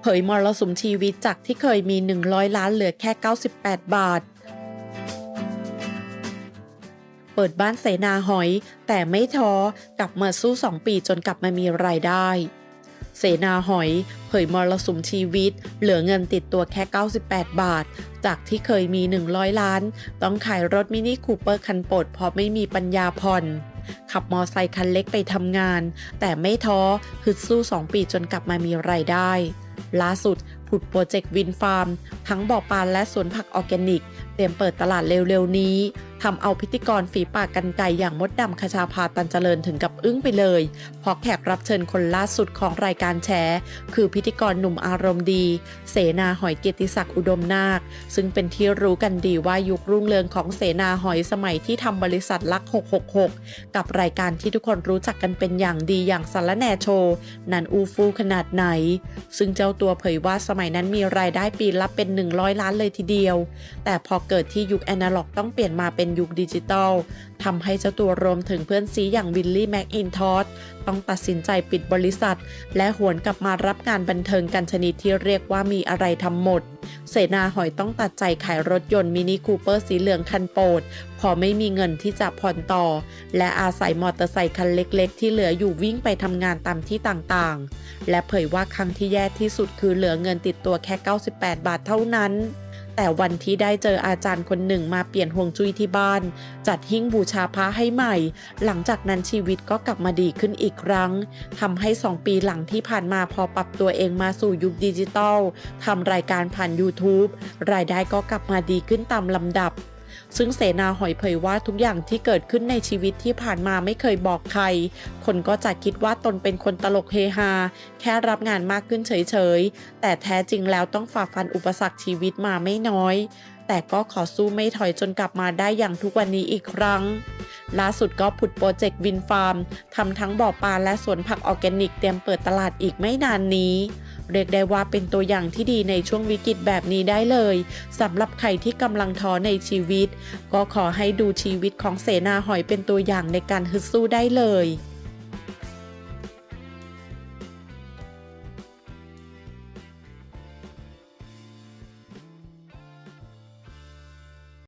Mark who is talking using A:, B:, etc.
A: เผยมรสุมชีวิตจากที่เคยมี 100 ล้านเหลือแค่ 98 บาท เปิดบ้านเสนาหอย แต่ไม่ท้อกลับมาสู้ 2 ปีจนกลับมามีรายได้ เสนาหอย เผยมรสุมชีวิต เหลือเงินติดตัวแค่ 98 บาท จากที่เคยมี 100 ล้าน ต้องขายรถมินิคูเปอร์คันโปรดเพราะไม่มีปัญญาผ่อน ขับมอไซค์คันเล็กไปทำงาน แต่ไม่ท้อฮึดสู้ 2 ปีจนกลับมามีรายได้ ล่าสุดผุดโปรเจกต์วินฟาร์ม ทั้งบ่อปลาและสวนผักออร์แกนิก เตรียมเปิดตลาดเร็วๆนี้ ทำเอาพิธีกรฝีปากกันไก่อย่างมดดำคชาพาตันเจริญถึงกับอึ้งไปเลยเพราะแขกรับเชิญคนล่าสุดของรายการแฉคือพิธีกรหนุ่มอารมณ์ดี เสนาหอยเกียรติศักดิ์อุดมนาค ซึ่งเป็นที่รู้กันดีว่ายุครุ่งเรืองของเสนาหอยสมัยที่ทำบริษัทลัก 666 กับรายการที่ทุกคนรู้จักกันเป็นอย่างดีอย่างสารแนโชว์นันอูฟูขนาดไหน ซึ่งเจ้าตัวเผยว่าสมัยนั้นมีรายได้ปีละเป็น 100 ล้านเลยทีเดียว แต่พอเกิดที่ยุคแอนาล็อกต้องเปลี่ยนมาเป็นยุคดิจิตอลทำให้เจ้าตัวรวมถึงเพื่อนซีอย่างวิลลี่แม็กอินทอสต้องตัดสินใจปิดบริษัท และหวนกลับมารับงานบันเทิงกันชนิดที่เรียกว่ามีอะไรทำหมด เสนาหอยต้องตัดใจขายรถยนต์มินิคูเปอร์สีเหลืองคันโปรดพอไม่มีเงินที่จะผ่อนต่อ และอาศัยมอเตอร์ไซค์คันเล็กๆ ที่เหลืออยู่วิ่งไปทำงานตามที่ต่างๆ และเผยว่าครั้งที่แย่ที่สุดคือเหลือเงินติดตัวแค่ 98 บาทเท่านั้น แต่วันที่ได้เจออาจารย์คนหนึ่งมาเปลี่ยนห่วงจุ้ยที่บ้าน จัดหิ้งบูชาพระให้ใหม่ หลังจากนั้นชีวิตก็กลับมาดีขึ้นอีกครั้งทำให้ 2 ปีหลังที่ผ่านมาพอปรับตัวเองมาสู่ยุคดิจิตอลทำรายการผ่าน YouTube รายได้ก็กลับมาดีขึ้นตามลำดับ ซึ่งเสนาหอยเผยว่าทุกอย่างที่เกิดขึ้นในชีวิตที่ผ่านมาไม่เคยบอกใคร คนก็จะคิดว่าตนเป็นคนตลกเฮฮา แค่รับงานมากขึ้นเฉยๆ แต่แท้จริงแล้วต้องฝ่าฟันอุปสรรคชีวิตมาไม่น้อย แต่ก็ขอสู้ไม่ถอยจนกลับมาได้อย่างทุกวันนี้อีกครั้งล่าสุดก็ผุดโปรเจกต์วินฟาร์มทำทั้งบ่อปลาและสวนผักออร์แกนิกเตรียมเปิดตลาดอีกไม่นานนี้ เรียกได้ว่าเป็นตัวอย่างที่ดีในช่วงวิกฤตแบบนี้ได้เลยสำหรับใครที่กำลังท้อในชีวิต ก็ขอให้ดูชีวิตของเสนาหอยเป็นตัวอย่างในการฮึดสู้ได้เลย